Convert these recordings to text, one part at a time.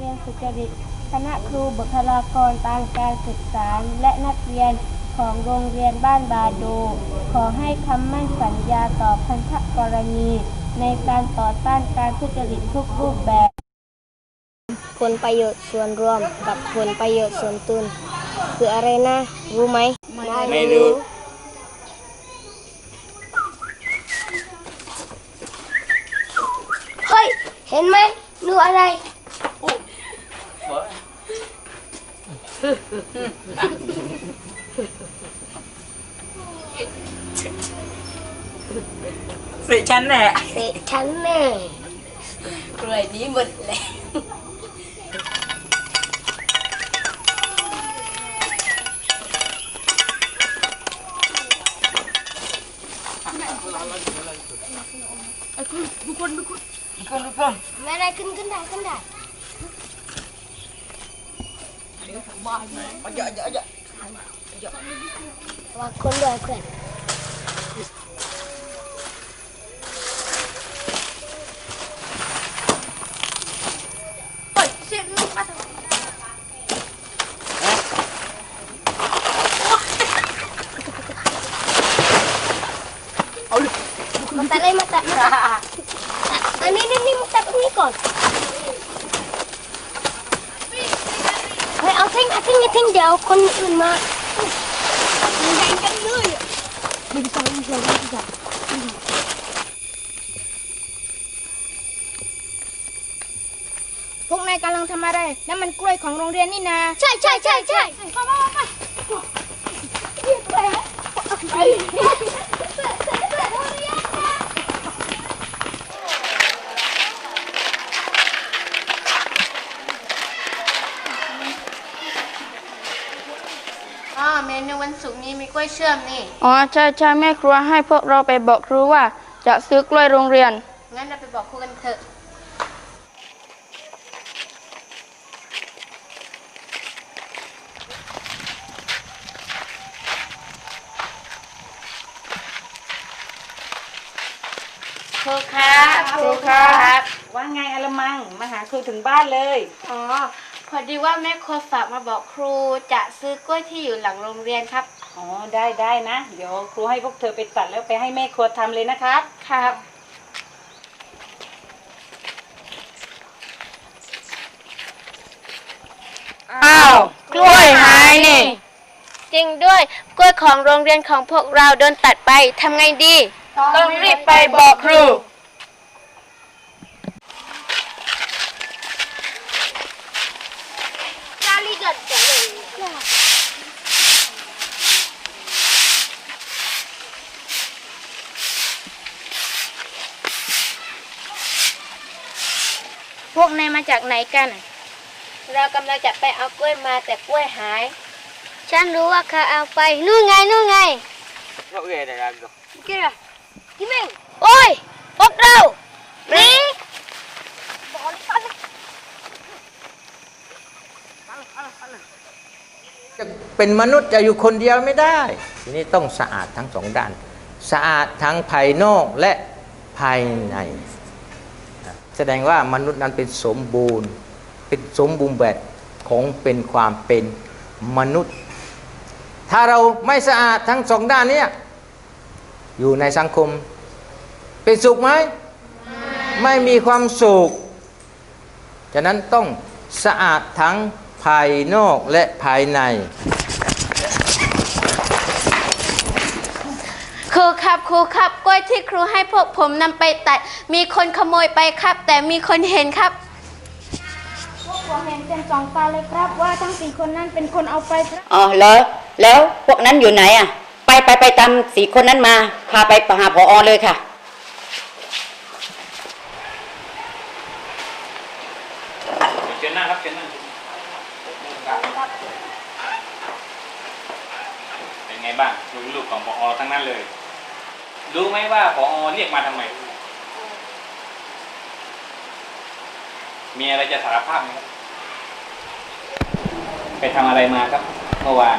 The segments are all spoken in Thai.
จริต คณะครูบุคลากรทางการศึกษาและนักเรียนของโรงเรียนบ้านบาโดขอให้คำมั่นสัญญาต่อพันธกรณี ในการต่อต้านการทุจริตทุกรูปแบบ ผลประโยชน์ส่วนรวมกับผลประโยชน์ส่วนตนคืออะไรนะ รู้ไหม ไม่รู้เฮ้ย เห็นไหมนูอะไร สิฉันแหละเสกฉันแน่กล้วยนี้ หมดเลยไม่ได้ขึ้นขึ้นได้ขึ้นได้ว่าคนด้วยเพื่อน มาตัดเลยมาตัดมาตัดอันนี้นี่นี่มาตัดตรงนี้ก่อนเฮ้ย เอาทิ้งเอาทิ้งเอาทิ้งเดี๋ยวคนอื่นมาแบ่งกันเลยไม่ใช่ไม่ใช่ไม่ใช่พวกนายกำลังทำอะไรนั่นมันกล้วยของโรงเรียนนี่นาใช่ใช่ใช่ใช่อ๋อ เมนูวันศุกร์นี้มีกล้ วยเชื่อมนี่ อ๋อใช่ใช่แม่ครัวให้พวกเราไปบอกครูว่า จะซื้อกล้วยโรงเรียน งั้นเราไปบอกครูกันเถอะ ครูครับครูครับ ว่าไงอละมัง มาหาครูถึงบ้านเลย อ๋อ พอดีว่าแม่ครัวฝากมาบอกครูจะซื้อกล้วยที่อยู่หลังโรงเรียนครับ อ๋อได้ได้นะ เดี๋ยวครูให้พวกเธอไปตัดแล้วไปให้แม่ครัวทำเลยนะครับ ครับ อ้าว กล้วยหายนี่ จริงด้วยกล้วยของโรงเรียนของพวกเราโดนตัดไปทำไงดี ต้องรีบไปบอกครู พวกนายมาจากไหนกัน เรากำลังจะไปเอากล้วยมาแต่กล้วยหาย ฉันรู้ว่าเขาเอาไป นู่นไง นู่นไงกี่ระพี่เมงโอ้ยพวกเรานี่จะเป็นมนุษย์จะอยู่คนเดียวไม่ได้ ทีนี้ต้องสะอาดทั้งสองด้าน สะอาดทั้งภายนอกและภายในนะ แสดงว่ามนุษย์นั้นเป็นสมบูรณ์ เป็นสมบูรณ์แบบของเป็นความเป็นมนุษย์ ถ้าเราไม่สะอาดทั้งสองด้านเนี้อยู่ในสังคม เป็นสุขไหมไม่มีความสุขฉะนั้นต้องสะอาดทั้งภายนอกและภายใน รูครับครูครับ กล้วยที่ครูให้พวกผมนำไปตัด มีคนขโมยไปครับ แต่มีคนเห็นครับ พวกผมเห็นเต็มสองตาเลยครับ ว่าทั้งสี่คนนั้นเป็นคนเอาไปครับอ๋อแล้วแล้วพวกนั้นอยู่ไหนอะ ไปไปไปตามสี่คนนั้นมา พาไปหาพออเลยค่ะ เชิญนั่งครับเชิญนั่งเป็นไงบ้างลูกลูกของพอทั้งนั้นเลย รู้ไหมว่าพอเรียกมาทำไม มีอะไรจะสารภาพไหมครับไปทำอะไรมาครับเมื่อวาน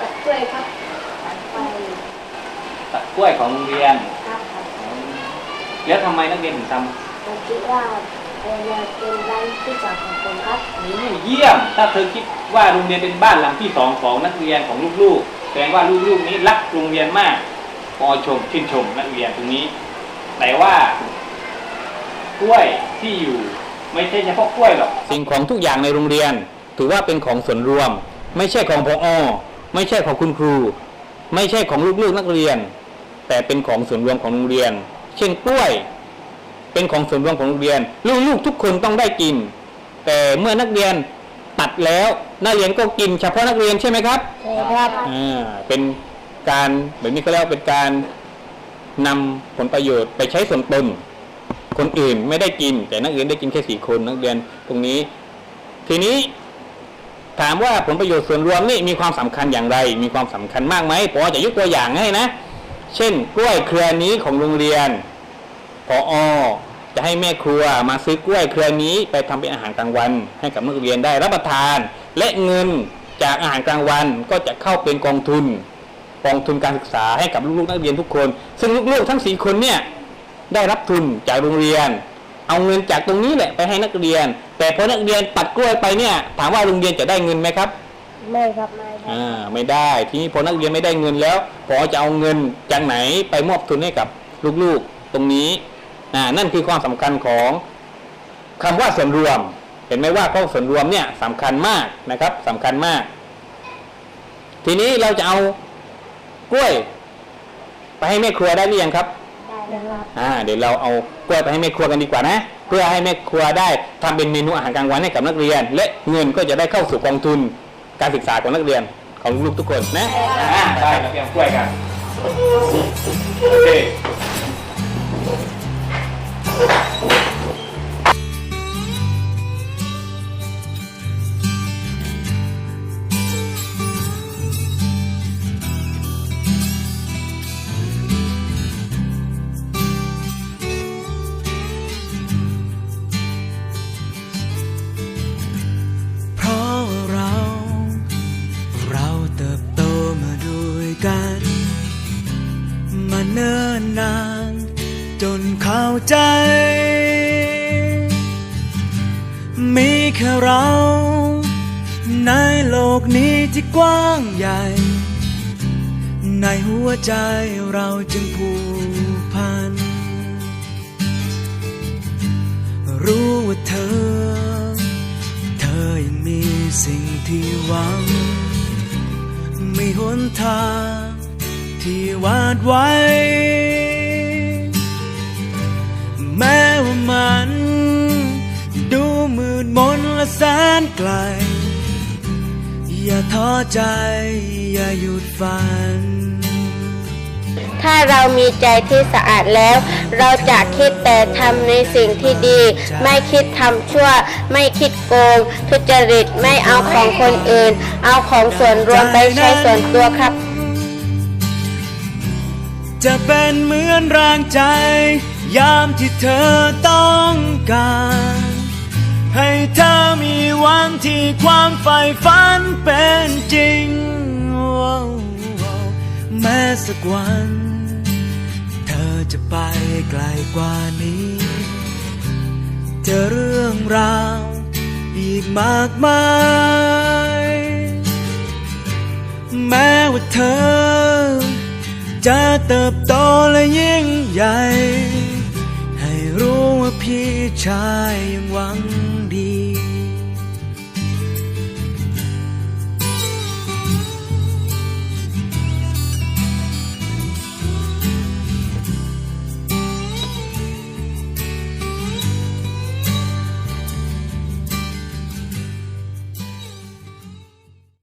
ตัดกล้วยครับตัดกล้วยของโรงเรียนแล้วทำไมนักเรียนถึงทำผมคิดว่าผโรงเรียนเป็นบ้านที่สองของผมครับนี่เยี่ยม ถ้าเธอคิดว่าโรงเรียนเป็นบ้านหลังที่สองของนักเรียนของลูกๆแส ดงว่าลูกๆนี้รักโรงเรียนมากพอชมชื่นชมนักเรียนตรงนี้ แต่ว่ากล้วยที่อยู่ไม่ใช่เฉพาะกล้วยหรอกสิ่งของทุกอย่างในโรงเรียน ถือว่าเป็นของส่วนรวม ไม่ใช่ของพออไม่ใช่ของคุณครู ไม่ใช่ของลูกๆนักเรียน แต่เป็นของส่วนรวมของโรงเรียน เช่นกล้วย เป็นของส่วนรวมของโรงเรียน ลูกๆทุกคนต้องได้กิน แต่เมื่อนักเรียน ตัดแล้วนักเรียนก็กินเฉพาะนักเรียนใช่ไหมครับใช่ครับอ่าเป็นการแบบนี้ก็เรียกว่าเป็นการนำผลประโยชน์ไปใช้ส่วนตนคนอื่นไม่ได้กิน แต่นักเรียนได้กินแค่สี่คนนักเรียนตรงนี้ ทีนี้ถามว่าผลประโยชน์ส่วนรวมนี่มีความสำคัญอย่างไร มีความสำคัญมากไหมผมจะยกตัวอย่างให้นะ เช่น กล้วยเครือนี้ของโรงเรียนพออ จะให้แม่ครัวมาซื้อกล้วยเครือนี้ไปทำเป็นอาหารกลางวัน ให้กับนักเรียนได้รับประทาน และเงินจากอาหารกลางวันก็จะเข้าเป็นกองทุนกองทุนการศึกษาให้กับลูกๆนักเรียนทุกคน ซึ่งลูกๆทั้งสี่คนเนี่ยได้รับทุนจากโรงเรียน เอาเงินจากตรงนี้แหละไปให้นักเรียน แต่พอนักเรียนตัดกล้วยไปเนี่ย ถามว่าโรงเรียนจะได้เงินไหมครับ ไม่ครับไม่ครับอ่าไม่ได้ทีนี้พอนักเรียนไม่ได้เงินแล้วพอจะเอาเงินจากไหนไปมอบทุนให้กับลูกๆ ตรงนี้อ่า นั่นคือความสำคัญของคำว่าส่วนรวม เห็นไหมว่าข้อส่วนรวมเนี่ยสำคัญมากนะครับสำคัญมาก ทีนี้เราจะเอากล้วย ไปให้แม่ครัวได้หรือยังครับได้ครับอ่าเดี๋ยวเราเอากล้วยไปให้แม่ครัวกันดีกว่านะ เพื่อให้แม่ครัวได้ทำเป็นเมนูอาหารกลางวันให้กับนักเรียน และเงินก็จะได้เข้าสู่กองทุนการศึกษาของนักเรียนของลูกๆทุกคนนะอ่าได้เราเตรียมกล้วยกันโอเค Thank you. จนเข้าใจ มีแค่เรา ในโลกนี้ที่กว้างใหญ่ ในหัวใจเราจึงผูกพัน รู้ว่าเธอ เธอยังมีสิ่งที่หวัง มีหนทางที่วาดไว้ แม้ว่ามัน ดูมืดมนและแสนไกล อย่าท้อใจ อย่าหยุดฝัน ถ้าเรามีใจที่สะอาดแล้ว เราจะคิดแต่ทำในสิ่งที่ดี ไม่คิดทำชั่ว ไม่คิดโกง ทุจริตไม่เอาของคนอื่น เอาของส่วนรวมไปใช้ส่วนตัวครับ จะเป็นเหมือนแรงใจ ยามที่เธอต้องการ ให้เธอมีวันที่ความใฝ่ฝันเป็นจริง แม้สักวัน เธอจะไปไกลกว่านี้เจอเรื่องราวอีกมากมาย แม้ว่าเธอ จะเติบโตและยิ่งใหญ่ รู้ว่าพี่ชายยังหวัง